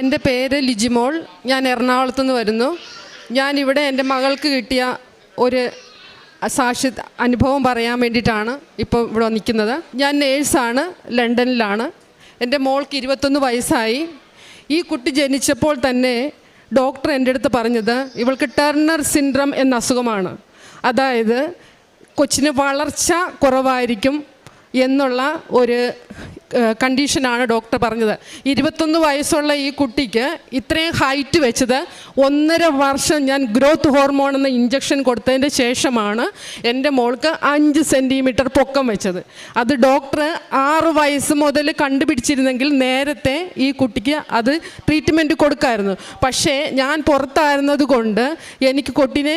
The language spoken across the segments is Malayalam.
എന്റെ പേര് ലിജിമോൾ. ഞാൻ എറണാകുളത്തു നിന്ന് വരുന്നു. ഞാൻ ഇവിടെ എന്റെ മകൾക്ക് കിട്ടിയ ഒരു സാക്ഷി അനുഭവം പറയാൻ വേണ്ടിയിട്ടാണ് ഇപ്പോൾ ഇവിടെ നിൽക്കുന്നത് ഞാൻ നേഴ്സാണ് ലണ്ടനിലാണ്. എന്റെ മോൾക്ക് ഇരുപത്തൊന്ന് വയസ്സായി. ഈ കുട്ടി ജനിച്ചപ്പോൾ തന്നെ ഡോക്ടർ എന്റെ അടുത്ത് പറഞ്ഞത് ഇവൾക്ക് ടെർണർ സിൻഡ്രം എന്ന അസുഖമാണ്. അതായത് കൊച്ചിന് വളർച്ച കുറവായിരിക്കും എന്നുള്ള ഒരു കണ്ടീഷനാണ് ഡോക്ടർ പറഞ്ഞത്. ഇരുപത്തൊന്ന് വയസ്സുള്ള ഈ കുട്ടിക്ക് ഇത്രയും ഹൈറ്റ് വെച്ചത് ഒന്നര വർഷം ഞാൻ ഗ്രോത്ത് ഹോർമോൺ എന്ന ഇഞ്ചക്ഷൻ കൊടുത്തതിന്റെ ശേഷമാണ് എന്റെ മോൾക്ക് അഞ്ച് സെന്റിമീറ്റർ പൊക്കം വെച്ചത്. അത് ഡോക്ടർ ആറ് വയസ്സ് മുതൽ കണ്ടുപിടിച്ചിരുന്നെങ്കിൽ നേരത്തെ ഈ കുട്ടിക്ക് അത് ട്രീറ്റ്മെന്റ് കൊടുക്കായിരുന്നു. പക്ഷേ ഞാൻ പുറത്തായിരുന്നത് കൊണ്ട് എനിക്ക് കുട്ടീനെ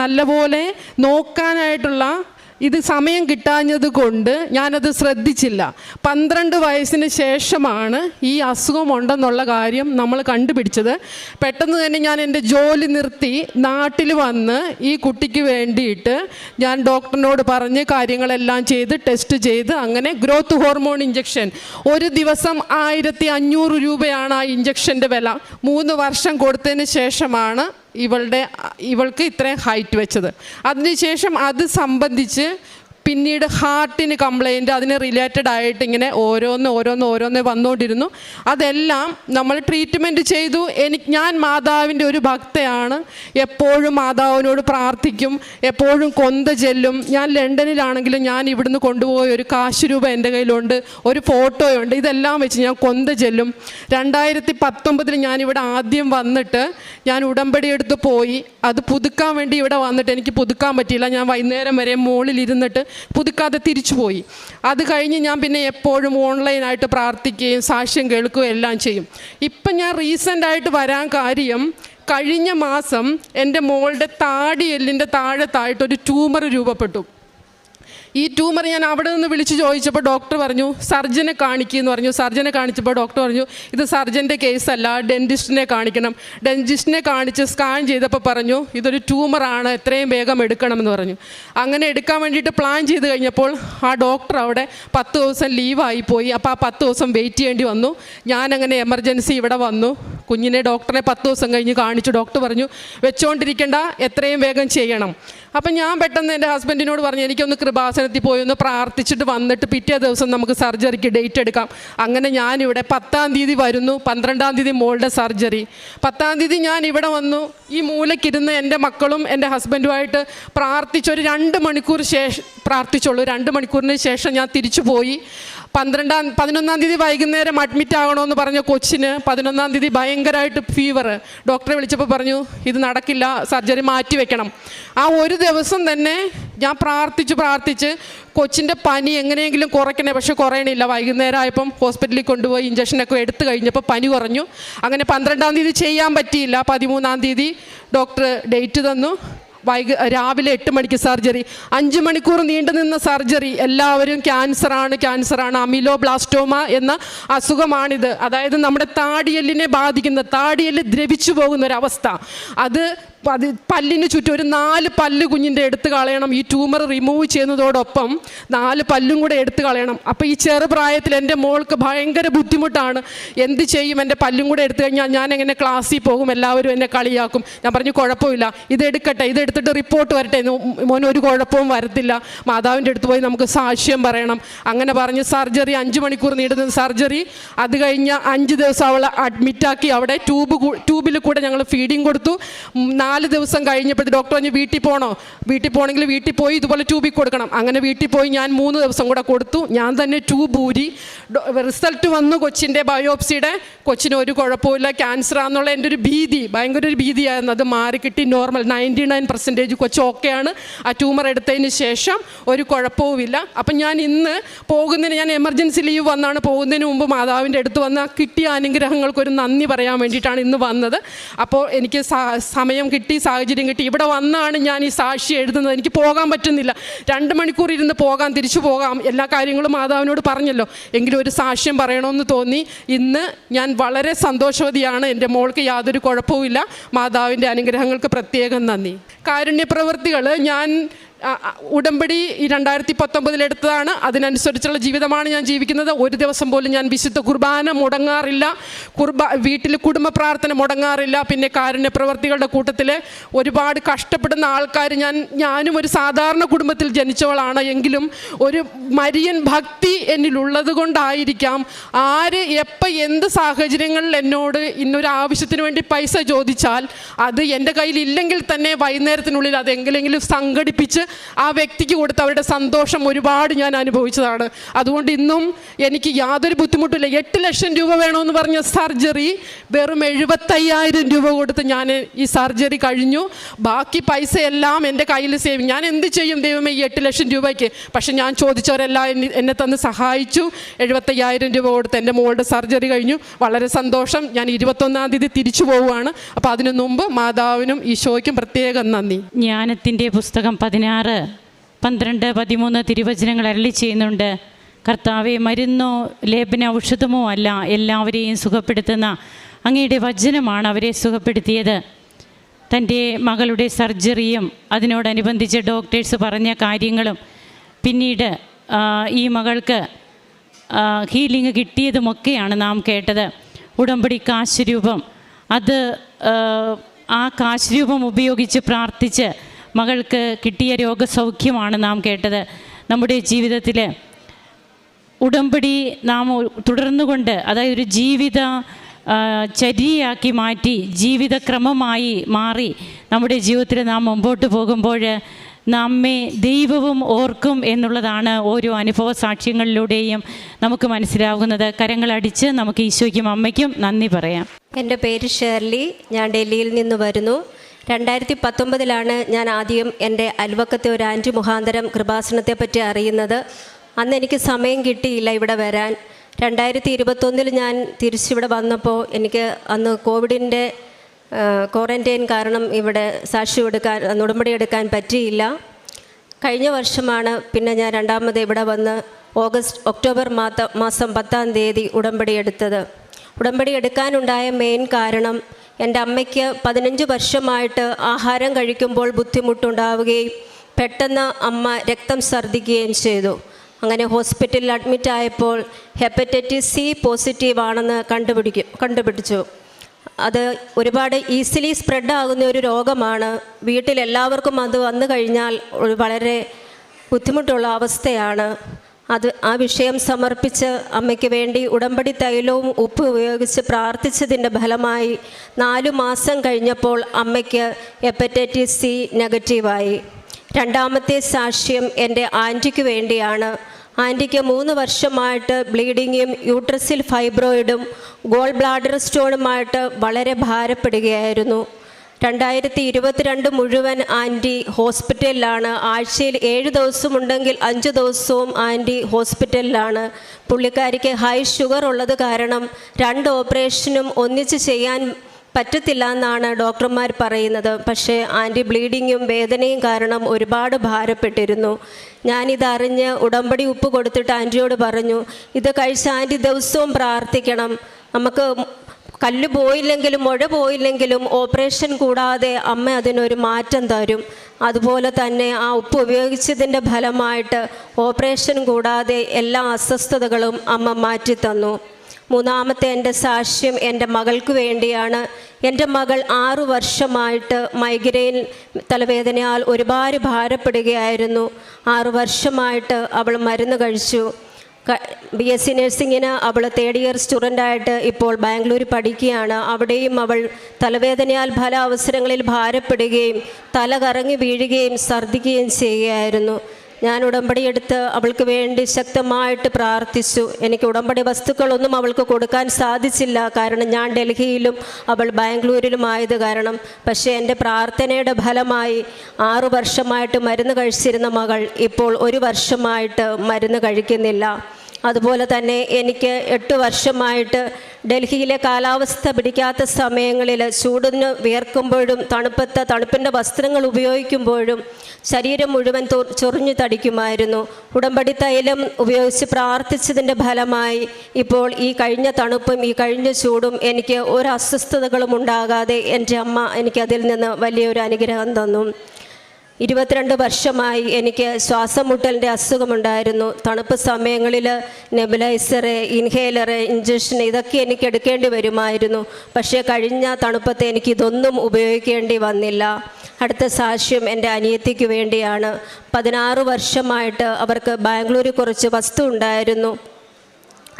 നല്ലപോലെ നോക്കാനായിട്ടുള്ള ഇത് സമയം കിട്ടാഞ്ഞത് കൊണ്ട് ഞാനത് ശ്രദ്ധിച്ചില്ല. പന്ത്രണ്ട് വയസ്സിന് ശേഷമാണ് ഈ അസുഖം ഉണ്ടെന്നുള്ള കാര്യം നമ്മൾ കണ്ടുപിടിച്ചത്. പെട്ടെന്ന് തന്നെ ഞാൻ എന്റെ ജോലി നിർത്തി. നാട്ടിൽ വന്ന് ഈ കുട്ടിക്ക് വേണ്ടിയിട്ട് ഞാൻ ഡോക്ടറിനോട് പറഞ്ഞ് കാര്യങ്ങളെല്ലാം ചെയ്ത് ടെസ്റ്റ് ചെയ്ത് അങ്ങനെ ഗ്രോത്ത് ഹോർമോൺ ഇഞ്ചക്ഷൻ ഒരു ദിവസം ആയിരത്തി അഞ്ഞൂറ് രൂപയാണ് ആ ഇഞ്ചക്ഷന്റെ വില. മൂന്ന് വർഷം കൊടുത്തതിന് ശേഷമാണ് ഇവളുടെ ഇവൾക്ക് ഇത്രയും ഹൈറ്റ് വെച്ചത്. അതിനുശേഷം അത് സംബന്ധിച്ച് പിന്നീട് ഹാർട്ടിന് കംപ്ലൈന്റ് അതിന് റിലേറ്റഡ് ആയിട്ട് ഇങ്ങനെ ഓരോന്ന് ഓരോന്ന് ഓരോന്ന് വന്നുകൊണ്ടിരുന്നു അതെല്ലാം നമ്മൾ ട്രീറ്റ്മെന്റ് ചെയ്തു. എനിക്ക് ഞാൻ മാതാവിന്റെ ഒരു ഭക്തയാണ്. എപ്പോഴും മാതാവിനോട് പ്രാർത്ഥിക്കും. എപ്പോഴും കൊന്ത ചെല്ലും. ഞാൻ ലണ്ടനിലാണെങ്കിലും ഞാൻ ഇവിടുന്ന് കൊണ്ടുപോയ ഒരു കാശ് രൂപ എന്റെ കയ്യിലുണ്ട്. ഒരു ഫോട്ടോയുണ്ട്. ഇതെല്ലാം വെച്ച് ഞാൻ കൊന്ത ചെല്ലും. രണ്ടായിരത്തി പത്തൊമ്പതിൽ ഞാനിവിടെ ആദ്യം വന്നിട്ട് ഞാൻ ഉടമ്പടി എടുത്ത് പോയി. അത് പുതുക്കാൻ വേണ്ടി ഇവിടെ വന്നിട്ട് എനിക്ക് പുതുക്കാൻ പറ്റിയില്ല. ഞാൻ വൈകുന്നേരം വരെ മുകളിൽ ഇരുന്നിട്ട് പുതുക്കാതെ തിരിച്ചു പോയി അത് കഴിഞ്ഞ് ഞാൻ പിന്നെ എപ്പോഴും ഓൺലൈനായിട്ട് പ്രാർത്ഥിക്കുകയും സാക്ഷ്യം കേൾക്കുകയും എല്ലാം ചെയ്യും. ഇപ്പം ഞാൻ റീസെന്റായിട്ട് വരാൻ കാര്യം കഴിഞ്ഞ മാസം എന്റെ മോളുടെ താടി എല്ലിന്റെ താഴത്തായിട്ടൊരു ട്യൂമർ രൂപപ്പെട്ടു. ഈ ട്യൂമർ ഞാൻ അവിടെ നിന്ന് വിളിച്ച് ചോദിച്ചപ്പോൾ ഡോക്ടർ പറഞ്ഞു സർജനെ കാണിക്കുമെന്ന് പറഞ്ഞു. സർജനെ കാണിച്ചപ്പോൾ ഡോക്ടർ പറഞ്ഞു ഇത് സർജന്റെ കേസല്ല ഡെന്റിസ്റ്റിനെ കാണിക്കണം. ഡെന്റിസ്റ്റിനെ കാണിച്ച് സ്കാൻ ചെയ്തപ്പോൾ പറഞ്ഞു ഇതൊരു ട്യൂമറാണ് എത്രയും വേഗം എടുക്കണമെന്ന് പറഞ്ഞു. അങ്ങനെ എടുക്കാൻ വേണ്ടിയിട്ട് പ്ലാൻ ചെയ്ത് കഴിഞ്ഞപ്പോൾ ആ ഡോക്ടർ അവിടെ പത്ത് ദിവസം ലീവായി പോയി. അപ്പോൾ ആ പത്ത് ദിവസം വെയിറ്റ് ചെയ്യേണ്ടി വന്നു. ഞാനങ്ങനെ എമർജൻസി ഇവിടെ വന്നു. കുഞ്ഞിനെ ഡോക്ടറെ പത്ത് ദിവസം കഴിഞ്ഞ് കാണിച്ചു ഡോക്ടർ പറഞ്ഞു വെച്ചുകൊണ്ടിരിക്കേണ്ട എത്രയും വേഗം ചെയ്യണം. അപ്പം ഞാൻ പെട്ടെന്ന് എന്റെ ഹസ്ബൻഡിനോട് പറഞ്ഞു എനിക്കൊന്ന് കൃപാസനത്തിൽ പോയി ഒന്ന് പ്രാർത്ഥിച്ചിട്ട് വന്നിട്ട് പിറ്റേ ദിവസം നമുക്ക് സർജറിക്ക് ഡേറ്റ് എടുക്കാം. അങ്ങനെ ഞാനിവിടെ പത്താം തീയതി വരുന്നു പന്ത്രണ്ടാം തീയതി മോളുടെ സർജറി. പത്താം തീയതി ഞാൻ ഇവിടെ വന്നു ഈ മൂലയ്ക്കിരുന്ന് എന്റെ മക്കളും എന്റെ ഹസ്ബൻഡുമായിട്ട് പ്രാർത്ഥിച്ചൊരു രണ്ട് മണിക്കൂർ ശേഷം പ്രാർത്ഥിച്ചുള്ളൂ. രണ്ട് മണിക്കൂറിന് ശേഷം ഞാൻ തിരിച്ചു പോയി. പന്ത്രണ്ടാം പതിനൊന്നാം തീയതി വൈകുന്നേരം അഡ്മിറ്റ് ആകണമെന്ന് പറഞ്ഞ കൊച്ചിന് പതിനൊന്നാം തീയതി ഭയങ്കരമായിട്ട് ഫീവർ ഡോക്ടറെ വിളിച്ചപ്പോൾ പറഞ്ഞു ഇത് നടക്കില്ല സർജറി മാറ്റി വെക്കണം. ആ ഒരു ദിവസം തന്നെ ഞാൻ പ്രാർത്ഥിച്ച് പ്രാർത്ഥിച്ച് കൊച്ചിന്റെ പനി എങ്ങനെയെങ്കിലും കുറയ്ക്കണേ പക്ഷെ കുറയണില്ല. വൈകുന്നേരം ആയപ്പം ഹോസ്പിറ്റലിൽ കൊണ്ടുപോയി ഇഞ്ചക്ഷനൊക്കെ എടുത്തു കഴിഞ്ഞപ്പോൾ പനി കുറഞ്ഞു. അങ്ങനെ പന്ത്രണ്ടാം തീയതി ചെയ്യാൻ പറ്റിയില്ല. പതിമൂന്നാം തീയതി ഡോക്ടർ ഡേറ്റ് തന്നു. വൈകി രാവിലെ എട്ട് മണിക്ക് സർജറി. അഞ്ച് മണിക്കൂർ നീണ്ടു നിന്ന സർജറി. എല്ലാവരും ക്യാൻസറാണ് ക്യാൻസറാണ്. അമിലോ ബ്ലാസ്റ്റോമ എന്ന അസുഖമാണിത്. അതായത് നമ്മുടെ താടിയെല്ലിനെ ബാധിക്കുന്ന താടിയെല്ല് ദ്രവിച്ചു പോകുന്ന ഒരവസ്ഥ. അത് അത് പല്ലിന് ചുറ്റും ഒരു നാല് പല്ല് കുഞ്ഞിന്റെ എടുത്ത് കളയണം. ഈ ട്യൂമർ റിമൂവ് ചെയ്യുന്നതോടൊപ്പം നാല് പല്ലും കൂടെ എടുത്ത് കളയണം. അപ്പോൾ ഈ ചെറുപ്രായത്തിൽ എന്റെ മോൾക്ക് ഭയങ്കര ബുദ്ധിമുട്ടാണ്. എന്ത് ചെയ്യും? എന്റെ പല്ലും കൂടെ എടുത്തു കഴിഞ്ഞാൽ ഞാൻ എങ്ങനെ ക്ലാസ്സിൽ പോകും? എല്ലാവരും എന്നെ കളിയാക്കും. ഞാൻ പറഞ്ഞു കുഴപ്പമില്ല. ഇതെടുക്കട്ടെ ഇതെടുത്തിട്ട് റിപ്പോർട്ട് വരട്ടെ. മോൻ ഒരു കുഴപ്പവും വരത്തില്ല. മാതാവിന്റെ അടുത്ത് പോയി നമുക്ക് സാക്ഷ്യം പറയണം. അങ്ങനെ പറഞ്ഞ് സർജറി അഞ്ച് മണിക്കൂർ നീണ്ടുന്ന സർജറി. അത് കഴിഞ്ഞ് അഞ്ച് ദിവസം അവളെ അഡ്മിറ്റാക്കി അവിടെ ട്യൂബ് ട്യൂബിൽ കൂടെ ഞങ്ങൾ ഫീഡിങ് കൊടുത്തു. നാല് ദിവസം കഴിഞ്ഞപ്പോൾ ഡോക്ടർ പറഞ്ഞു വീട്ടിൽ പോകണോ വീട്ടിൽ പോകണമെങ്കിൽ വീട്ടിൽ പോയി ഇതുപോലെ ട്യൂബിൽ കൊടുക്കണം. അങ്ങനെ വീട്ടിൽ പോയി ഞാൻ മൂന്ന് ദിവസം കൂടെ കൊടുത്തു. ഞാൻ തന്നെ ട്യൂബ് ഊരി. റിസൾട്ട് വന്നു കൊച്ചിന്റെ ബയോപ്സിയുടെ. കൊച്ചിന് ഒരു കുഴപ്പമില്ല ക്യാൻസർ ആണെന്നുള്ള എന്റെ ഒരു ഭീതി ഭയങ്കര ഒരു ഭീതിയായിരുന്നു. അത് മാറി കിട്ടി നോർമൽ നയന്റി നയൻ പെർസെന്റേജ് കൊച്ചു ഓക്കെയാണ് ആ ട്യൂമർ എടുത്തതിന് ശേഷം ഒരു കുഴപ്പവുമില്ല. അപ്പം ഞാൻ ഇന്ന് പോകുന്നതിന് ഞാൻ എമർജൻസി ലീവ് വന്നാണ്. പോകുന്നതിന് മുമ്പ് മാതാവിന്റെ അടുത്ത് വന്ന് കിട്ടിയ അനുഗ്രഹങ്ങൾക്കൊരു നന്ദി പറയാൻ വേണ്ടിയിട്ടാണ് ഇന്ന് വന്നത്. അപ്പോൾ എനിക്ക് സമയം കിട്ടി. സാഹചര്യം കിട്ടി. ഇവിടെ വന്നാണ് ഞാൻ ഈ സാക്ഷി എഴുതുന്നത്. എനിക്ക് പോകാൻ പറ്റുന്നില്ല. രണ്ട് മണിക്കൂർ ഇരുന്ന് പോകാം തിരിച്ചു പോകാം. എല്ലാ കാര്യങ്ങളും മാതാവിനോട് പറഞ്ഞല്ലോ. എങ്കിലും ഒരു സാക്ഷ്യം പറയണമെന്ന് തോന്നി. ഇന്ന് ഞാൻ വളരെ സന്തോഷവതിയാണ്. എന്റെ മോൾക്ക് യാതൊരു കുഴപ്പവുമില്ല. മാതാവിന്റെ അനുഗ്രഹങ്ങൾക്ക് പ്രത്യേകം നന്ദി. കാരുണ്യ പ്രവൃത്തികൾ ഞാൻ ഉടമ്പടി ഈ രണ്ടായിരത്തി പത്തൊമ്പതിലെടുത്തതാണ് അതിനനുസരിച്ചുള്ള ജീവിതമാണ് ഞാൻ ജീവിക്കുന്നത്. ഒരു ദിവസം പോലും ഞാൻ വിശുദ്ധ കുർബാന മുടങ്ങാറില്ല. കുർബാ വീട്ടിൽ കുടുംബ പ്രാർത്ഥന മുടങ്ങാറില്ല. പിന്നെ കാരുണ്യ പ്രവർത്തികളുടെ കൂട്ടത്തിൽ ഒരുപാട് കഷ്ടപ്പെടുന്ന ആൾക്കാർ ഞാൻ ഞാനും ഒരു സാധാരണ കുടുംബത്തിൽ ജനിച്ചവളാണ്. എങ്കിലും ഒരു മരിയൻ ഭക്തി എന്നിലുള്ളത് കൊണ്ടായിരിക്കാം. ആര് എപ്പോൾ എന്ത് സാഹചര്യങ്ങളിൽ എന്നോട് ഇന്നൊരു ആവശ്യത്തിന് വേണ്ടി പൈസ ചോദിച്ചാൽ അത് എന്റെ കയ്യിൽ ഇല്ലെങ്കിൽ തന്നെ വൈകുന്നേരത്തിനുള്ളിൽ അതെങ്കിലെങ്കിലും സംഘടിപ്പിച്ച് ആ വ്യക്തിക്ക് കൊടുത്ത അവരുടെ സന്തോഷം ഒരുപാട് ഞാൻ അനുഭവിച്ചതാണ്. അതുകൊണ്ട് ഇന്നും എനിക്ക് യാതൊരു ബുദ്ധിമുട്ടില്ല എട്ട് ലക്ഷം രൂപ വേണമെന്ന് പറഞ്ഞ സർജറി വെറും എഴുപത്തയ്യായിരം രൂപ കൊടുത്ത് ഞാൻ ഈ സർജറി കഴിഞ്ഞു. ബാക്കി പൈസ എല്ലാം എന്റെ കയ്യിൽ സേവ് ഞാൻ എന്ത് ചെയ്യും ദൈവമേ ഈ എട്ട് ലക്ഷം രൂപയ്ക്ക്? പക്ഷെ ഞാൻ ചോദിച്ചവരെല്ലാം എന്നെ തന്ന് സഹായിച്ചു. എഴുപത്തയ്യായിരം രൂപ കൊടുത്ത് എന്റെ മോളുടെ സർജറി കഴിഞ്ഞു. വളരെ സന്തോഷം. ഞാൻ ഇരുപത്തൊന്നാം തീയതി തിരിച്ചു പോവുകയാണ്. അപ്പോൾ അതിനു മുമ്പ് മാതാവിനും ഈശോയ്ക്കും പ്രത്യേകം നന്ദി. ജ്ഞാനത്തിന്റെ പുസ്തകം പതിനാറ് പന്ത്രണ്ട് പതിമൂന്ന് തിരുവചനങ്ങൾ അരളി ചെയ്യുന്നുണ്ട്. കർത്താവെ മരുന്നോ ലേപന ഔഷധമോ അല്ല എല്ലാവരെയും സുഖപ്പെടുത്തുന്ന അങ്ങയുടെ വചനമാണ് അവരെ സുഖപ്പെടുത്തിയത്. തന്റെ മകളുടെ സർജറിയും അതിനോടനുബന്ധിച്ച് ഡോക്ടേഴ്സ് പറഞ്ഞ കാര്യങ്ങളും പിന്നീട് ഈ മകൾക്ക് ഹീലിംഗ് കിട്ടിയതുമൊക്കെയാണ് നാം കേട്ടത്. ഉടമ്പടി കാശ് രൂപം. അത് ആ കാശ് രൂപം ഉപയോഗിച്ച് പ്രാർത്ഥിച്ച് മകൾക്ക് കിട്ടിയ രോഗസൗഖ്യമാണ് നാം കേട്ടത്. നമ്മുടെ ജീവിതത്തിൽ ഉടമ്പടി നാം തുടർന്നുകൊണ്ട് അതായത് ഒരു ജീവിത ചര്യയാക്കി മാറ്റി ജീവിതക്രമമായി മാറി നമ്മുടെ ജീവിതത്തിൽ നാം മുമ്പോട്ട് പോകുമ്പോൾ നമ്മെ ദൈവവും ഓർക്കും എന്നുള്ളതാണ് ഓരോ അനുഭവ സാക്ഷ്യങ്ങളിലൂടെയും നമുക്ക് മനസ്സിലാകുന്നത് കരങ്ങളടിച്ച് നമുക്ക് ഈശോയ്ക്കും അമ്മയ്ക്കും നന്ദി പറയാം. എന്റെ പേര് ഷേർലി. ഞാൻ ഡൽഹിയിൽ നിന്ന് വരുന്നു. രണ്ടായിരത്തി പത്തൊമ്പതിലാണ് ഞാൻ ആദ്യം എന്റെ അൽവക്കത്തെ ഒരു ആന്റി മുഖാന്തരം കൃപാസനത്തെ പറ്റി അറിയുന്നത്. അന്ന് എനിക്ക് സമയം കിട്ടിയില്ല ഇവിടെ വരാൻ. രണ്ടായിരത്തി ഇരുപത്തൊന്നിൽ ഞാൻ തിരിച്ചിവിടെ വന്നപ്പോൾ എനിക്ക് അന്ന് കോവിഡിന്റെ ക്വാറന്റൈൻ കാരണം ഇവിടെ സാക്ഷി എടുക്കാൻ നുടമ്പടി എടുക്കാൻ പറ്റിയില്ല. കഴിഞ്ഞ വർഷമാണ് പിന്നെ ഞാൻ രണ്ടാമത് ഇവിടെ വന്ന് ഓഗസ്റ്റ് ഒക്ടോബർ മാസം പത്താം തീയതി ഉടമ്പടി എടുത്തത്. ഉടമ്പടി എടുക്കാനുണ്ടായ മെയിൻ കാരണം എന്റെ അമ്മയ്ക്ക് പതിനഞ്ച് വർഷമായിട്ട് ആഹാരം കഴിക്കുമ്പോൾ ബുദ്ധിമുട്ടുണ്ടാവുകയും പെട്ടെന്ന് അമ്മ രക്തം ഛർദ്ദിക്കുകയും ചെയ്തു. അങ്ങനെ ഹോസ്പിറ്റലിൽ അഡ്മിറ്റ് ആയപ്പോൾ ഹെപ്പറ്റൈറ്റിസ് സി പോസിറ്റീവ് ആണെന്ന് കണ്ടുപിടിക്കും കണ്ടുപിടിച്ചു. അത് ഒരുപാട് ഈസിലി സ്പ്രെഡ് ആകുന്ന ഒരു രോഗമാണ്. വീട്ടിൽ എല്ലാവർക്കും അത് വന്നു കഴിഞ്ഞാൽ വളരെ ബുദ്ധിമുട്ടുള്ള അവസ്ഥയാണ്. അത് ആ വിഷയം സമർപ്പിച്ച് അമ്മയ്ക്ക് വേണ്ടി ഉടമ്പടി തൈലവും ഉപ്പ് ഉപയോഗിച്ച് പ്രാർത്ഥിച്ചതിന്റെ ഫലമായി നാലു മാസം കഴിഞ്ഞപ്പോൾ അമ്മയ്ക്ക് ഹെപ്പറ്റൈറ്റിസ് സി നെഗറ്റീവായി. രണ്ടാമത്തെ സാക്ഷ്യം എന്റെ ആന്റിക്ക് വേണ്ടിയാണ്. ആന്റിക്ക് മൂന്ന് വർഷമായിട്ട് ബ്ലീഡിങ്ങും യൂട്രസിൽ ഫൈബ്രോയിഡും ഗോൾ ബ്ലാഡർ സ്റ്റോണുമായിട്ട് വളരെ ഭാരപ്പെടുകയായിരുന്നു. രണ്ടായിരത്തി ഇരുപത്തിരണ്ട് മുഴുവൻ ആന്റി ഹോസ്പിറ്റലിലാണ്. ആഴ്ചയിൽ ഏഴ് ദിവസമുണ്ടെങ്കിൽ അഞ്ച് ദിവസവും ആന്റി ഹോസ്പിറ്റലിലാണ്. പുള്ളിക്കാരിക്ക് ഹൈ ഷുഗർ ഉള്ളത് കാരണം രണ്ട് ഓപ്പറേഷനും ഒന്നിച്ച് ചെയ്യാൻ പറ്റത്തില്ല എന്നാണ് ഡോക്ടർമാർ പറയുന്നത്. പക്ഷേ ആന്റി ബ്ലീഡിങ്ങും വേദനയും കാരണം ഒരുപാട് ഭാരപ്പെട്ടിരുന്നു. ഞാനിതറിഞ്ഞ് ഉടമ്പടി ഉപ്പ് കൊടുത്തിട്ട് ആന്റിയോട് പറഞ്ഞു ഇത് കഴിച്ച് ആന്റി ദിവസവും പ്രാർത്ഥിക്കണം. നമുക്ക് കല്ല് പോയില്ലെങ്കിലും മുഴ പോയില്ലെങ്കിലും ഓപ്പറേഷൻ കൂടാതെ അമ്മ അതിനൊരു മാറ്റം തരും. അതുപോലെ തന്നെ ആ ഉപ്പ് ഉപയോഗിച്ചതിന്റെ ഫലമായിട്ട് ഓപ്പറേഷൻ കൂടാതെ എല്ലാ അസ്വസ്ഥതകളും അമ്മ മാറ്റിത്തന്നു. മൂന്നാമത്തെ എന്റെ സാക്ഷ്യം എന്റെ മകൾക്ക് വേണ്ടിയാണ്. എന്റെ മകൾ ആറു വർഷമായിട്ട് മൈഗ്രെയിൻ തലവേദനയാൽ ഒരുപാട് ഭാരപ്പെടുകയായിരുന്നു. ആറു വർഷമായിട്ട് അവൾ മരുന്ന് കഴിച്ചു. ബി എസ് സി നഴ്സിങ്ങിന് അവൾ തേർഡ് ഇയർ സ്റ്റുഡന്റായിട്ട് ഇപ്പോൾ ബാംഗ്ലൂർ പഠിക്കുകയാണ്. അവിടെയും അവൾ തലവേദനയാൽ പല അവസരങ്ങളിൽ ഭാരപ്പെടുകയും തല കറങ്ങി വീഴുകയും ഛർദ്ദിക്കുകയും ചെയ്യുകയായിരുന്നു. ഞാൻ ഉടമ്പടി എടുത്ത് അവൾക്ക് വേണ്ടി ശക്തമായിട്ട് പ്രാർത്ഥിച്ചു. എനിക്ക് ഉടമ്പടി വസ്തുക്കളൊന്നും അവൾക്ക് കൊടുക്കാൻ സാധിച്ചില്ല. കാരണം ഞാൻ ഡൽഹിയിലും അവൾ ബാംഗ്ലൂരിലും ആയത് കാരണം. പക്ഷേ എന്റെ പ്രാർത്ഥനയുടെ ഫലമായി ആറു വർഷമായിട്ട് മരുന്ന് കഴിച്ചിരുന്ന മകൾ ഇപ്പോൾ ഒരു വർഷമായിട്ട് മരുന്ന് കഴിക്കുന്നില്ല. അതുപോലെ തന്നെ എനിക്ക് എട്ട് വർഷമായിട്ട് ഡൽഹിയിലെ കാലാവസ്ഥ പിടിക്കാത്ത സമയങ്ങളിൽ ചൂടിന് വിയർക്കുമ്പോഴും തണുപ്പത്ത് തണുപ്പിന്റെ വസ്ത്രങ്ങൾ ഉപയോഗിക്കുമ്പോഴും ശരീരം മുഴുവൻ ചൊറിഞ്ഞു തടിക്കുമായിരുന്നു. ഉടമ്പടി തൈലം ഉപയോഗിച്ച് പ്രാർത്ഥിച്ചതിന്റെ ഫലമായി ഇപ്പോൾ ഈ കഴിഞ്ഞ തണുപ്പും ഈ കഴിഞ്ഞ ചൂടും എനിക്ക് ഒരു അസ്വസ്ഥതകളും ഉണ്ടാകാതെ എന്റെ അമ്മ എനിക്കതിൽ നിന്ന് വലിയൊരു അനുഗ്രഹം തന്നു. ഇരുപത്തിരണ്ട് വർഷമായി എനിക്ക് ശ്വാസമുട്ടലിന്റെ അസുഖമുണ്ടായിരുന്നു. തണുപ്പ് സമയങ്ങളിൽ നെബുലൈസറ് ഇൻഹേലറ് ഇഞ്ചക്ഷൻ ഇതൊക്കെ എനിക്ക് എടുക്കേണ്ടി വരുമായിരുന്നു. പക്ഷേ കഴിഞ്ഞ തണുപ്പത്തെ എനിക്ക് ഇതൊന്നും ഉപയോഗിക്കേണ്ടി വന്നില്ല. അടുത്ത സാക്ഷ്യം എന്റെ അനിയത്തിക്ക് വേണ്ടിയാണ്. പതിനാറ് വർഷമായിട്ട് അവർക്ക് ബാംഗ്ലൂരിൽ കുറച്ച് വസ്തു ഉണ്ടായിരുന്നു.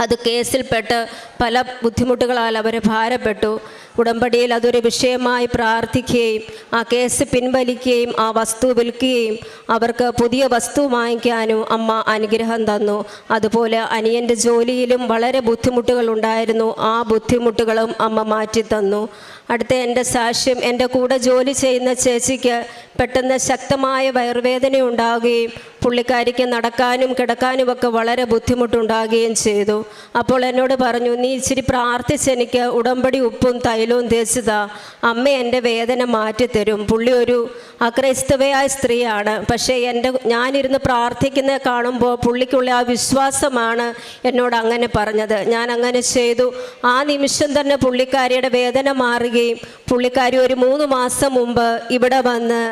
അത് കേസിൽപ്പെട്ട് പല ബുദ്ധിമുട്ടുകളാൽ അവർ ഭാരപ്പെട്ടു. ഉടമ്പടിയിൽ അതൊരു വിഷയമായി പ്രാർത്ഥിക്കുകയും ആ കേസ് പിൻവലിക്കുകയും ആ വസ്തു വിൽക്കുകയും അവർക്ക് പുതിയ വസ്തു വാങ്ങിക്കാനും അമ്മ അനുഗ്രഹം തന്നു. അതുപോലെ അനിയന്റെ ജോലിയിലും വളരെ ബുദ്ധിമുട്ടുകൾ ഉണ്ടായിരുന്നു. ആ ബുദ്ധിമുട്ടുകളും അമ്മ മാറ്റി തന്നു. അടുത്ത എന്റെ സാക്ഷ്യം എന്റെ കൂടെ ജോലി ചെയ്യുന്ന ചേച്ചിക്ക് പെട്ടെന്ന് ശക്തമായ വയറുവേദന ഉണ്ടാവുകയും പുള്ളിക്കാരിക്ക് നടക്കാനും കിടക്കാനും ഒക്കെ വളരെ ബുദ്ധിമുട്ടുണ്ടാകുകയും ചെയ്തു. അപ്പോൾ എന്നോട് പറഞ്ഞു നീ ഇച്ചിരി പ്രാർത്ഥിച്ച് എനിക്ക് ഉടമ്പടി ഉപ്പും തൈലവും തേച്ചതാ അമ്മ എന്റെ വേദന മാറ്റിത്തരും. പുള്ളി ഒരു അക്രൈസ്തവയായ സ്ത്രീയാണ്. പക്ഷേ എന്റെ ഞാനിരുന്ന് പ്രാർത്ഥിക്കുന്നത് കാണുമ്പോൾ പുള്ളിക്കുള്ള ആ വിശ്വാസമാണ് എന്നോട് അങ്ങനെ പറഞ്ഞത്. ഞാൻ അങ്ങനെ ചെയ്തു. ആ നിമിഷം തന്നെ പുള്ളിക്കാരിയുടെ വേദന മാറുകയും പുള്ളിക്കാരി ഒരു മൂന്ന് മാസം മുമ്പ് ഇവിടെ വന്ന്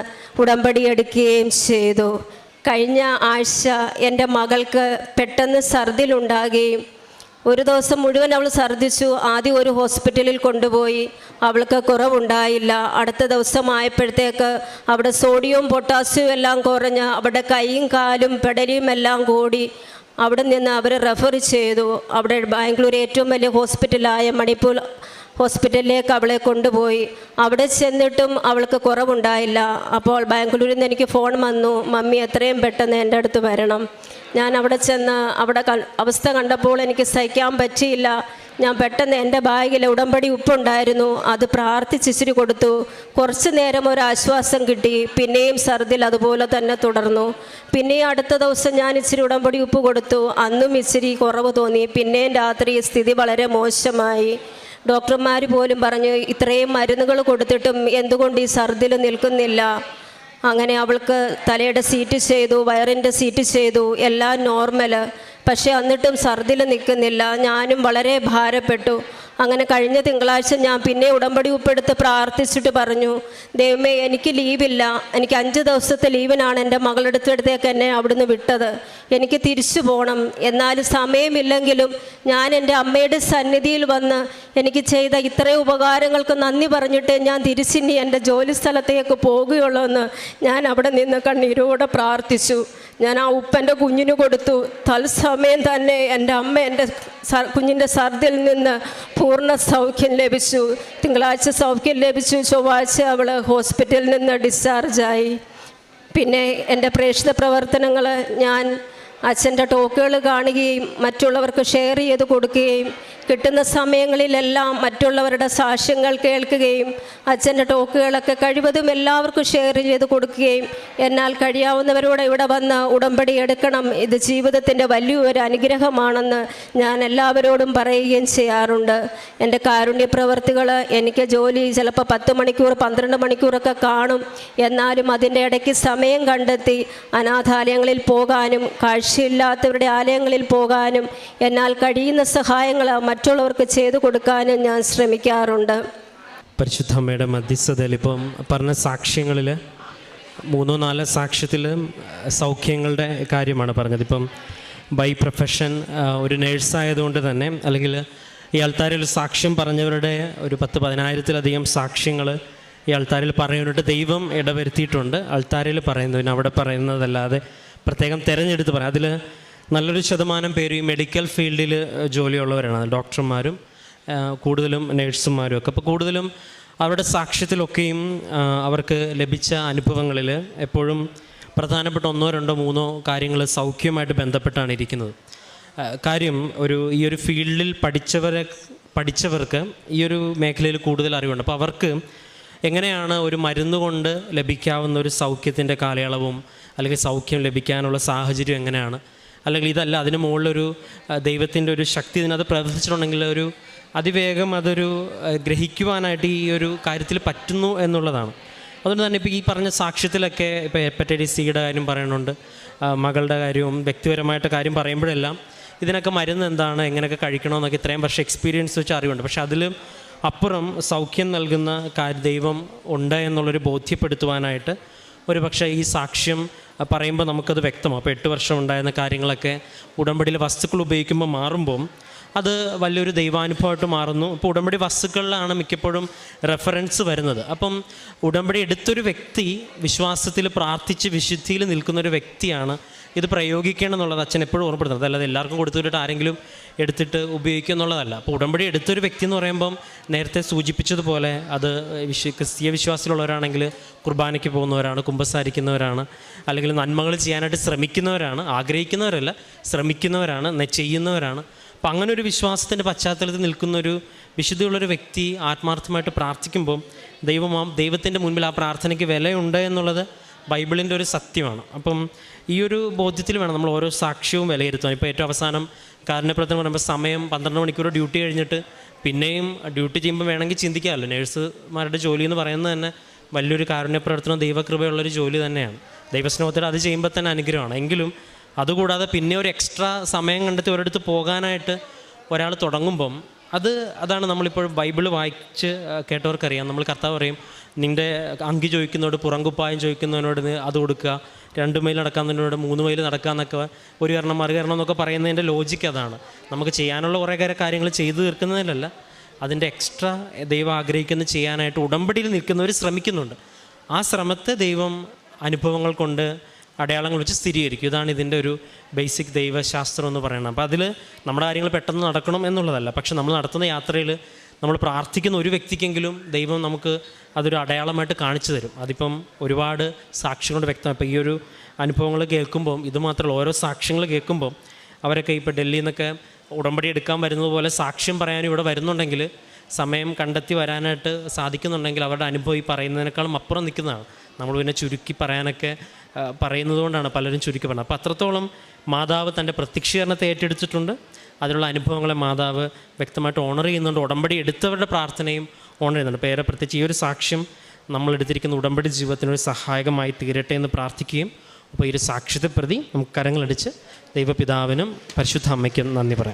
ഉടമ്പടി എടുക്കുകയും ചെയ്തു. കഴിഞ്ഞ ആഴ്ച എന്റെ മകൾക്ക് പെട്ടെന്ന് ഛർദിലുണ്ടാകുകയും ഒരു ദിവസം മുഴുവൻ അവൾ ഛർദ്ദിച്ചു. ആദ്യം ഒരു ഹോസ്പിറ്റലിൽ കൊണ്ടുപോയി. അവൾക്ക് കുറവുണ്ടായില്ല. അടുത്ത ദിവസം ആയപ്പോഴത്തേക്ക് അവിടെ സോഡിയവും പൊട്ടാസ്യവും എല്ലാം കുറഞ്ഞ് അവിടെ കൈയും കാലും പെടലിയും എല്ലാം കൂടി അവിടെ നിന്ന് അവരെ റെഫർ ചെയ്തു. അവിടെ ബാംഗ്ലൂർ ഏറ്റവും വലിയ ഹോസ്പിറ്റലായ മണിപ്പൂർ ഹോസ്പിറ്റലിലേക്ക് അവളെ കൊണ്ടുപോയി. അവിടെ ചെന്നിട്ടും അവൾക്ക് കുറവുണ്ടായില്ല. അപ്പോൾ ബാംഗ്ലൂരിൽ നിന്ന് എനിക്ക് ഫോൺ വന്നു മമ്മി എത്രയും പെട്ടെന്ന് എന്റെ അടുത്ത് വരണം. ഞാൻ അവിടെ ചെന്ന് അവിടെ അവസ്ഥ കണ്ടപ്പോൾ എനിക്ക് സഹിക്കാൻ പറ്റിയില്ല. ഞാൻ പെട്ടെന്ന് എന്റെ ബാഗിൽ ഉടമ്പടി ഉപ്പുണ്ടായിരുന്നു. അത് പ്രാർത്ഥിച്ച് ഇച്ചിരി കൊടുത്തു. കുറച്ച് നേരം ഒരു ആശ്വാസം കിട്ടി. പിന്നെയും സർദിൽ അതുപോലെ തന്നെ തുടർന്നു. പിന്നെയും അടുത്ത ദിവസം ഞാൻ ഇച്ചിരി ഉടമ്പടി ഉപ്പ് കൊടുത്തു. അന്നും ഇച്ചിരി കുറവ് തോന്നി. പിന്നെയും രാത്രി സ്ഥിതി വളരെ മോശമായി. ഡോക്ടർമാർ പോലും പറഞ്ഞു ഇത്രയും മരുന്നുകൾ കൊടുത്തിട്ടും എന്തുകൊണ്ട് ഈ സർദിൽ നിൽക്കുന്നില്ല? അങ്ങനെ അവൾക്ക് തലയുടെ സീറ്റ് ചെയ്തു വയറിന്റെ സീറ്റ് ചെയ്തു എല്ലാം നോർമൽ പക്ഷേ എന്നിട്ടും സർദിൽ നിൽക്കുന്നില്ല. ഞാനും വളരെ ഭാരപ്പെട്ടു. അങ്ങനെ കഴിഞ്ഞ തിങ്കളാഴ്ച ഞാൻ പിന്നെ ഉടമ്പടി ഉപ്പെടുത്ത് പ്രാർത്ഥിച്ചിട്ട് പറഞ്ഞു ദൈവമേ എനിക്ക് ലീവില്ല. എനിക്ക് അഞ്ച് ദിവസത്തെ ലീവിനാണ് എന്റെ മകളെടുത്തടുത്തേക്ക് എന്നെ അവിടുന്ന് വിട്ടത്. എനിക്ക് തിരിച്ചു പോകണം എന്നാൽ സമയമില്ലെങ്കിലും ഞാൻ എന്റെ അമ്മയുടെ സന്നിധിയിൽ വന്ന് എനിക്ക് ചെയ്ത ഇത്രയും ഉപകാരങ്ങൾക്ക് നന്ദി പറഞ്ഞിട്ട് ഞാൻ തിരിച്ചിനി എന്റെ ജോലി സ്ഥലത്തേക്ക് പോകുകയുള്ളൂ എന്ന് ഞാൻ അവിടെ നിന്ന് കണ്ണീരോടെ പ്രാർത്ഥിച്ചു. ഞാൻ ആ ഉപ്പന്റെ കുഞ്ഞിന് കൊടുത്തു. തത്സമയം തന്നെ എന്റെ അമ്മ എന്റെ കുഞ്ഞിന്റെ സർദിൽ നിന്ന് പൂർണ സൗഖ്യം ലഭിച്ചു. തിങ്കളാഴ്ച സൗഖ്യം ലഭിച്ചു. ചൊവ്വാഴ്ച അവൾ ഹോസ്പിറ്റലിൽ നിന്ന് ഡിസ്ചാർജായി. പിന്നെ എന്റെ പ്രേക്ഷിത പ്രവർത്തനങ്ങൾ ഞാൻ അച്ഛന്റെ ടോക്കുകൾ കാണുകയും മറ്റുള്ളവർക്ക് ഷെയർ ചെയ്ത് കൊടുക്കുകയും കിട്ടുന്ന സമയങ്ങളിലെല്ലാം മറ്റുള്ളവരുടെ സാക്ഷ്യങ്ങൾ കേൾക്കുകയും അച്ഛന്റെ ടോക്കുകളൊക്കെ കഴിവതും എല്ലാവർക്കും ഷെയർ ചെയ്ത് കൊടുക്കുകയും എന്നാൽ കഴിയാവുന്നവരോട് ഇവിടെ വന്ന് ഉടമ്പടി എടുക്കണം. ഇത് ജീവിതത്തിന്റെ വലിയൊരു അനുഗ്രഹമാണെന്ന് ഞാൻ എല്ലാവരോടും പറയുകയും ചെയ്യാറുണ്ട്. എന്റെ കാരുണ്യ പ്രവർത്തികൾ എനിക്ക് ജോലി ചിലപ്പോൾ പത്ത് മണിക്കൂർ പന്ത്രണ്ട് മണിക്കൂറൊക്കെ കാണും. എന്നാലും അതിന്റെ ഇടയ്ക്ക് സമയം കണ്ടെത്തി അനാഥാലയങ്ങളിൽ പോകാനും കാഴ്ചയില്ലാത്തവരുടെ ആലയങ്ങളിൽ പോകാനും എന്നാൽ കഴിയുന്ന സഹായങ്ങൾ മറ്റുള്ളവർക്ക് ചെയ്തു കൊടുക്കാനും ഞാൻ ശ്രമിക്കാറുണ്ട്. പരിശുദ്ധ അമ്മയുടെ മധ്യസ്ഥതയിൽ ഇപ്പം പറഞ്ഞ സാക്ഷ്യങ്ങളിൽ മൂന്നോ നാലോ സാക്ഷ്യത്തിൽ സൗഖ്യങ്ങളുടെ കാര്യമാണ് പറഞ്ഞത്. ഇപ്പം ബൈ പ്രൊഫഷൻ ഒരു നേഴ്സായതുകൊണ്ട് തന്നെ അല്ലെങ്കിൽ ഈ ആൾത്താരിൽ സാക്ഷ്യം പറഞ്ഞവരുടെ ഒരു പത്ത് പതിനായിരത്തിലധികം സാക്ഷ്യങ്ങൾ ഈ ആൾത്താരിൽ പറയുന്നുണ്ട് ദൈവം ഇടവരുത്തിയിട്ടുണ്ട്. ആൾത്താരിൽ പറയുന്നതിന് അവിടെ പറയുന്നതല്ലാതെ പ്രത്യേകം തിരഞ്ഞെടുത്ത് പറയാം. അതിൽ നല്ലൊരു ശതമാനം പേര് ഈ മെഡിക്കൽ ഫീൽഡിൽ ജോലിയുള്ളവരാണ്. ഡോക്ടർമാരും കൂടുതലും നേഴ്സുമാരും ഒക്കെ. അപ്പോൾ കൂടുതലും അവരുടെ സാക്ഷ്യത്തിലൊക്കെയും അവർക്ക് ലഭിച്ച അനുഭവങ്ങളിൽ എപ്പോഴും പ്രധാനപ്പെട്ട ഒന്നോ രണ്ടോ മൂന്നോ കാര്യങ്ങൾ സൗഖ്യമായിട്ട് ബന്ധപ്പെട്ടാണ് ഇരിക്കുന്നത്. കാര്യം ഒരു ഈ ഒരു ഫീൽഡിൽ പഠിച്ചവരെ പഠിച്ചവർക്ക് ഈ ഒരു മേഖലയിൽ കൂടുതൽ അറിവുണ്ട്. അപ്പോൾ അവർക്ക് എങ്ങനെയാണ് ഒരു മരുന്ന് കൊണ്ട് ലഭിക്കാവുന്ന ഒരു സൗഖ്യത്തിന്റെ കാലയളവും അല്ലെങ്കിൽ സൗഖ്യം ലഭിക്കാനുള്ള സാഹചര്യം എങ്ങനെയാണ്? അല്ലെങ്കിൽ ഇതല്ല അതിന് മുകളിലൊരു ദൈവത്തിന്റെ ഒരു ശക്തി ഇതിനകത്ത് പ്രവർത്തിച്ചിട്ടുണ്ടെങ്കിൽ ഒരു അതിവേഗം അതൊരു ഗ്രഹിക്കുവാനായിട്ട് ഈ ഒരു കാര്യത്തിൽ പറ്റുന്നു എന്നുള്ളതാണ്. അതുകൊണ്ട് തന്നെ ഇപ്പോൾ ഈ പറഞ്ഞ സാക്ഷ്യത്തിലൊക്കെ ഇപ്പോൾ ഹെപ്പറ്റൈറ്റിസ് സിയുടെ കാര്യം പറയുന്നുണ്ട്. മകളുടെ കാര്യവും വ്യക്തിപരമായിട്ട് കാര്യം പറയുമ്പോഴെല്ലാം ഇതിനൊക്കെ മരുന്ന് എന്താണ് എങ്ങനെയൊക്കെ കഴിക്കണമെന്നൊക്കെ ഇത്രയും വർഷം എക്സ്പീരിയൻസ് വെച്ച് അറിവുണ്ട്. പക്ഷേ അതിൽ അപ്പുറം സൗഖ്യം നൽകുന്ന കാര്യം ദൈവം ഉണ്ട് എന്നുള്ളൊരു ബോധ്യപ്പെടുത്തുവാനായിട്ട് ഒരു പക്ഷേ ഈ സാക്ഷ്യം പറയുമ്പോൾ നമുക്കത് വ്യക്തമാണ് അപ്പോൾ എട്ട് വർഷം ഉണ്ടായിരുന്ന കാര്യങ്ങളൊക്കെ ഉടമ്പടിയിൽ വസ്തുക്കൾ ഉപയോഗിക്കുമ്പോൾ മാറുമ്പം അത് വലിയൊരു ദൈവാനുഭവമായിട്ട് മാറുന്നു. ഇപ്പോൾ ഉടമ്പടി വസ്തുക്കളിലാണ് മിക്കപ്പോഴും റെഫറൻസ് വരുന്നത്. അപ്പം ഉടമ്പടി എടുത്തൊരു വ്യക്തി വിശ്വാസത്തിൽ പ്രാർത്ഥിച്ച് വിശുദ്ധിയിൽ നിൽക്കുന്നൊരു വ്യക്തിയാണ് ഇത് പ്രയോഗിക്കണം എന്നുള്ളത് അച്ഛൻ എപ്പോഴും ഓർമ്മപ്പെടുത്തുന്നത്. അല്ലാതെ എല്ലാവർക്കും കൊടുത്തിട്ട് ആരെങ്കിലും എടുത്തിട്ട് ഉപയോഗിക്കുക എന്നുള്ളതല്ല. അപ്പോൾ ഉടമ്പടി എടുത്തൊരു വ്യക്തി എന്ന് പറയുമ്പം നേരത്തെ സൂചിപ്പിച്ചതുപോലെ അത് വിശ്വ ക്രിസ്തീയ വിശ്വാസത്തിലുള്ളവരാണെങ്കിൽ കുർബാനയ്ക്ക് പോകുന്നവരാണ് കുമ്പസാരിക്കുന്നവരാണ് അല്ലെങ്കിൽ നന്മകൾ ചെയ്യാനായിട്ട് ശ്രമിക്കുന്നവരാണ് ആഗ്രഹിക്കുന്നവരല്ല ശ്രമിക്കുന്നവരാണ് ചെയ്യുന്നവരാണ്. അപ്പം അങ്ങനെ ഒരു വിശ്വാസത്തിന്റെ പശ്ചാത്തലത്തിൽ നിൽക്കുന്ന ഒരു വിശുദ്ധിയുള്ളൊരു വ്യക്തി ആത്മാർത്ഥമായിട്ട് പ്രാർത്ഥിക്കുമ്പം ദൈവം ആ ദൈവത്തിന്റെ മുൻപിൽ ആ പ്രാർത്ഥനയ്ക്ക് വിലയുണ്ട് എന്നുള്ളത് ബൈബിളിന്റെ ഒരു സത്യമാണ്. അപ്പം ഈ ഒരു ബോധ്യത്തിൽ വേണം നമ്മൾ ഓരോ സാക്ഷ്യവും വിലയിരുത്താൻ. ഇപ്പോൾ ഏറ്റവും അവസാനം കാരുണ്യപ്രവർത്തനം പറയുമ്പോൾ സമയം പന്ത്രണ്ട് മണിക്കൂർ ഡ്യൂട്ടി കഴിഞ്ഞിട്ട് പിന്നെയും ഡ്യൂട്ടി ചെയ്യുമ്പോൾ വേണമെങ്കിൽ ചിന്തിക്കാമല്ലോ. നേഴ്സുമാരുടെ ജോലി എന്ന് പറയുന്നത് തന്നെ വലിയൊരു കാരുണ്യപ്രവർത്തനം ദൈവകൃപയുള്ളൊരു ജോലി തന്നെയാണ്. ദൈവസ്നേഹത്തിൽ അത് ചെയ്യുമ്പോൾ തന്നെ അനുഗ്രഹമാണ്. എങ്കിലും അതുകൂടാതെ പിന്നെ ഒരു എക്സ്ട്രാ സമയം കണ്ടെത്തി ഒരിടത്ത് പോകാനായിട്ട് ഒരാൾ തുടങ്ങുമ്പം അത് അതാണ് നമ്മളിപ്പോൾ ബൈബിൾ വായിച്ച് കേട്ടവർക്കറിയാം. നമ്മൾ കർത്താവ് പറയും നിന്റെ അങ്കി ചോദിക്കുന്നതോട് പുറങ്കുപ്പായം ചോദിക്കുന്നവനോട് നീ അത് കൊടുക്കുക. രണ്ട് മൈൽ നടക്കാവുന്നതിനോട് മൂന്ന് മൈൽ നടക്കുക എന്നൊക്കെ ഒരു കാരണം മറുകരണം എന്നൊക്കെ പറയുന്നതിന്റെ ലോജിക്ക് അതാണ്. നമുക്ക് ചെയ്യാനുള്ള കുറേ കാര്യം കാര്യങ്ങൾ ചെയ്തു തീർക്കുന്നതിലല്ല. അതിന്റെ എക്സ്ട്രാ ദൈവം ആഗ്രഹിക്കുന്ന ചെയ്യാനായിട്ട് ഉടമ്പടിയിൽ നിൽക്കുന്നവർ ശ്രമിക്കുന്നുണ്ട്. ആ ശ്രമത്തെ ദൈവം അനുഭവങ്ങൾ കൊണ്ട് അടയാളങ്ങൾ വെച്ച് സ്ഥിരീകരിക്കും. ഇതാണ് ഇതിന്റെ ഒരു ബേസിക് ദൈവശാസ്ത്രം എന്ന് പറയുന്നത്. അപ്പോൾ അതിൽ നമ്മുടെ കാര്യങ്ങൾ പെട്ടെന്ന് നടക്കണം എന്നുള്ളതല്ല. പക്ഷെ നമ്മൾ നടത്തുന്ന യാത്രയിൽ നമ്മൾ പ്രാർത്ഥിക്കുന്ന ഒരു വ്യക്തിക്കെങ്കിലും ദൈവം നമുക്ക് അതൊരു അടയാളമായിട്ട് കാണിച്ചു തരും. അതിപ്പം ഒരുപാട് സാക്ഷ്യങ്ങളുടെ വ്യക്തം ഇപ്പോൾ ഈ ഒരു അനുഭവങ്ങൾ കേൾക്കുമ്പോൾ ഇത് മാത്രമല്ല ഓരോ സാക്ഷ്യങ്ങൾ കേൾക്കുമ്പം അവരൊക്കെ ഇപ്പോൾ ഡൽഹിയിൽ നിന്നൊക്കെ ഉടമ്പടി എടുക്കാൻ വരുന്നത് പോലെ സാക്ഷ്യം പറയാനും ഇവിടെ വരുന്നുണ്ടെങ്കിൽ സമയം കണ്ടെത്തി വരാനായിട്ട് സാധിക്കുന്നുണ്ടെങ്കിൽ അവരുടെ അനുഭവം ഈ പറയുന്നതിനേക്കാളും അപ്പുറം നിൽക്കുന്നതാണ്. നമ്മൾ പിന്നെ ചുരുക്കി പറയാനൊക്കെ ആ, പറയുന്നത് കൊണ്ടാണ് പലരും ചുരുക്കി പറഞ്ഞത്. അപ്പോൾ അത്രത്തോളം മാതാവ് തന്റെ പ്രത്യക്ഷീകരണത്തെ ഏറ്റെടുത്തിട്ടുണ്ട്. അതിലുള്ള അനുഭവങ്ങളെ മാതാവ് വ്യക്തമായിട്ട് ഓണർ ചെയ്യുന്നുണ്ട്. ഉടമ്പടി എടുത്തവരുടെ പ്രാർത്ഥനയും ഓണർ ചെയ്യുന്നുണ്ട്. ഏറെ പ്രത്യേകിച്ച് ഈ ഒരു സാക്ഷ്യം നമ്മൾ എടുത്തിരിക്കുന്ന ഉടമ്പടി ജീവിതത്തിനൊരു സഹായകമായി തീരട്ടെ എന്ന് പ്രാർത്ഥിക്കുകയും അപ്പോൾ ഈ ഒരു സാക്ഷ്യത്തെ പ്രതി നമുക്ക് കരങ്ങളടിച്ച് ദൈവപിതാവിനും പരിശുദ്ധ അമ്മയ്ക്കും നന്ദി പറയാം.